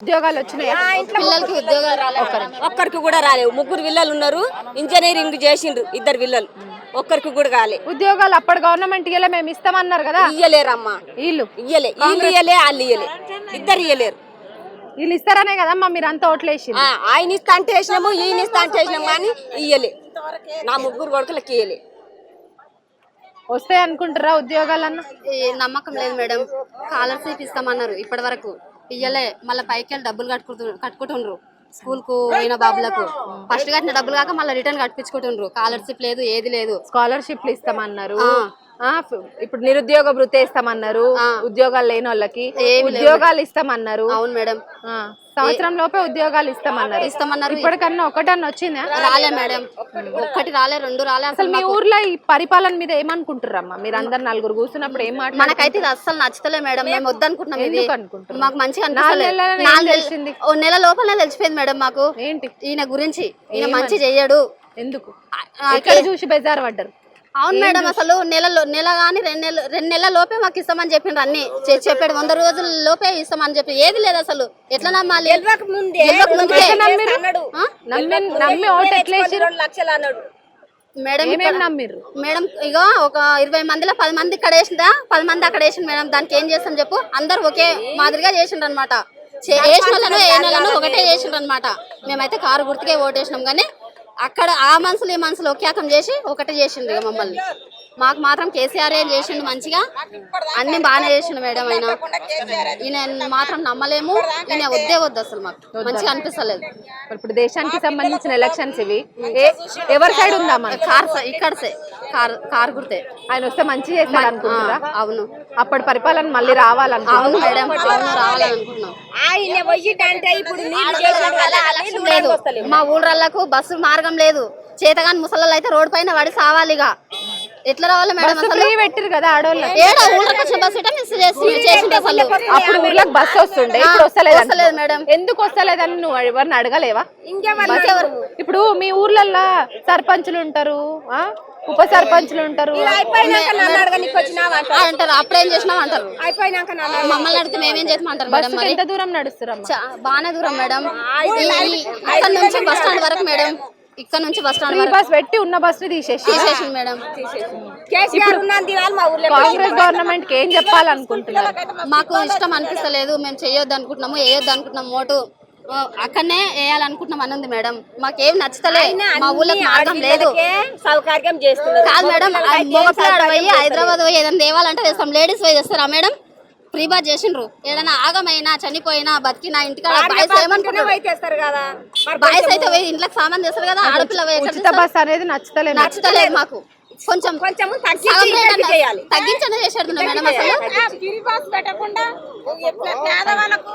ఉద్యోగాలు వచ్చినాయా. పిల్లలకి ఉద్యోగాలు రాలేదు ఒక్కరికి. కూడా రాలేవు. ముగ్గురు పిల్లలు ఉన్నారు. ఇంజనీరింగ్ చేసిండ్రు ఇద్దరు పిల్లలు. ఒక్కరికి కూడా కాలే ఉద్యోగాలు అప్పటి గవర్నమెంట్ ఇయ్యలే మేము ఇస్తామన్నారు కదా. ఇయ్యలేరమ్మా. వీళ్ళు ఇయ్యలే. వీళ్ళు ఇయ్యలే వాళ్ళు ఇయ్యలే. ఇద్దరు ఇయ్యలేరు. వీళ్ళు ఇస్తారనే కదమ్మా మీరు అంతా ఓట్లేసి ఆ, ఆయన ఇస్తా అంటే వేసినాము ఈయన ఇస్తా అంటే వేసినాము కానీ ఇయ్యలే. నా ముగ్గురు కొడుకులకి ఇయ్యలే. వస్తాయి అనుకుంటారా ఉద్యోగాలన్న? ఈ నమ్మకం లేదు మేడం. స్కాలర్షిప్ ఇస్తామన్నారు ఇప్పటి వరకు. ఇయ్యలే మళ్ళీ పైకి వెళ్ళి డబ్బులు కట్టుకుంటు కట్టుకుంటుండ్రు. స్కూల్కు పోయిన బాబులకు. ఫస్ట్ కట్టిన డబ్బులు కాక మళ్ళీ రిటర్న్ కట్టించుకుంటుండ్రు. స్కాలర్షిప్ లేదు ఏది లేదు. స్కాలర్షిప్లు ఇస్తామన్నారు. ఇప్పుడు నిరుద్యోగ భృతి ఇస్తామన్నారు ఉద్యోగాలు లేని వాళ్ళకి ఉద్యోగాలు ఇస్తామన్నారు. అవును మేడం. ఆ, సంవత్సరం లోపే ఉద్యోగాలు ఇస్తామన్నారు. ఇస్తామన్నారు. ఇప్పటికన్నా ఒకటన్నా వచ్చిందా? రాలే మేడం. ఒక్కటి రాలే రెండు రాలే అసలు మీ ఊర్లో ఈ పరిపాలన మీద ఏమనుకుంటారమ్మా మీరు అందరు నలుగురు కూర్చున్నప్పుడు ఏం మాట్లాడారు మనకైతే ఇది అస్సలు నచ్చలే మేడం. మేము వద్దనుకుంటున్నాం ఇది. అనుకుంటున్నారు? మాకు మంచిగా తెలిసింది? ఓ నెల లోపలనే తెలిసిపోయింది మేడం మాకు. ఏంటి? ఈయన గురించి ఈయన మంచి చెయ్యడు. ఎందుకు? చూసి బెజార్ పడ్డారు? అవును మేడం అసలు నెలలో నెల కానీ రెండు నెలలు రెండు నెలల లోపే మాకు ఇస్తామని చెప్పిండ్రు అన్ని. చెప్పాడు వంద రోజుల లోపే ఇస్తామని చెప్పి. ఏది లేదు అసలు. ఎట్లా నమ్మాలి? ముందే గెలవక ముందే. అన్నాడు. ఆ? నమ్మి నమ్మి ఓటు ఎట్లా వేసిర్రు? రెండు లక్షలు అన్నాడు. మేడం మేడం ఇగో ఒక ఇరవై మందిలో పది మంది ఇక్కడ వేసిందా? పది మంది అక్కడ వేసింది మేడం. దానికి ఏం చేస్తాం చెప్పు? అందరు ఒకే మాదిరిగా చేసిండ్రు అనమాట వేసిన వాళ్ళను ఏ నెలను ఒకటే చేసిండ్రు అనమాట మేమైతే కారు గుర్తుకే ఓటేసినాం కానీ అక్కడ ఆ మనుషులు ఈ మనుషులు ఒకే రకం చేసి ఒకటే చేసిండ్రు ఇక మమ్మల్ని. మాకు మాత్రం కేసీఆర్ ఏం చేసిండు మంచిగా అన్ని బాగానే చేసిండు మేడం ఆయన. ఈయన మాత్రం నమ్మలేము ఈయన వద్దే వద్దు అసలు మాకు. మంచిగా అనిపిస్తలేదు. ఇప్పుడు దేశానికి సంబంధించిన ఎలక్షన్స్ ఇవి. ఎవరి సైడ్ స- ఇక్కడ సే కార్ కార్ గుర్తే. ఆయన వస్తే మంచి అవును. అప్పటి పరిపాలన మళ్ళీ రావాలనుకుంటున్నారా? అవును మేడం అవును రావాలనుకుంటున్నాం. ఆయన ఇప్పుడు లేదు. మా ఊళ్ళకు బస్సు మార్గం లేదు. చేతగాని ముసళ్ళు అయితే రోడ్ పైన పడి సావాలి ఇక ఎట్లా రావాలి మేడం అసలు? పెట్టిరు కదా ఆడోళ్ళకి. ఏడా ఊళ్ళకి వచ్చిన బస్సు ఇట మిస్ చేసి చేసింది అసలు. అప్పుడు ఊర్లకు బస్సు వస్తుండే. ఇప్పుడు వస్తలేదు వస్తలేదు మేడం. ఎందుకు వస్తలేదని నువ్వు ఎవరిని అడగలేవా? ఇంకెవరు? ఇప్పుడు మీ ఊర్లల్లో సర్పంచులు ఉంటారు ఆ? ఉప సర్పంచులు ఉంటారు అంటారు. అప్పుడేం చేసినాం అంటారు. అయిపోయినాక నన్ను మమ్మల్ని అడిగితే మేమేం చేస్తాం అంటారు మేడం మరి? ఎంత దూరం నడుస్తురమ్మా? చా- బాగానే దూరం మేడం. ఇక్కడ నుంచి బస్ స్టాండ్ వరకు మేడం. ఇక్కడ నుంచి బస్ స్టాండ్ బస్ పెట్టి ఉన్న బస్సుని తీసేసి. తీసేసింది మేడం. కేసీఆర్ ఉన్న దినాలు మా ఊర్లో. కాంగ్రెస్ గవర్నమెంట్కి ఏం చెప్పాలనుకుంటున్నారు? మాకు ఇష్టం అనిపిస్తలేదు. మేము చేయొద్దు అనుకుంటున్నాము వేయొద్దు అనుకుంటున్నాము ఓటు అక్కడనే వేయాలనుకుంటున్నాం అని ఉంది మేడం. మాకేం నచ్చుతలే. మా ఊళ్ళకి మార్గం లేదు. సౌకర్యం చేస్తున్నారు. కాదు మేడం మొగపిల్లాడు పోయి హైదరాబాద్ పోయి ఏదైనా తేవాలంటే తెస్తాం లేడీస్ పోయి తెస్తారా మేడం? ఫ్రీ బాత్ చేసిండ్రు. ఏదైనా ఆగమైనా చనిపోయినా బతికినా ఇంటికాడ బాయ్స్ ఏమనుకుంటారు? కదా. బాయ్స్ అయితే పోయి ఇంట్లోకి సామాన్ చేస్తారు కదా ఆడపిల్ల బస్ అనేది నచ్చుతలేదు నచ్చుతలేదు మాకు. కొంచెం కొంచెం సగం తగ్గించి రేట్ అన్న చేయాలి తగ్గించనే చేసేది మేడం అసలు? పెట్టకుండా పేదవాళ్ళకు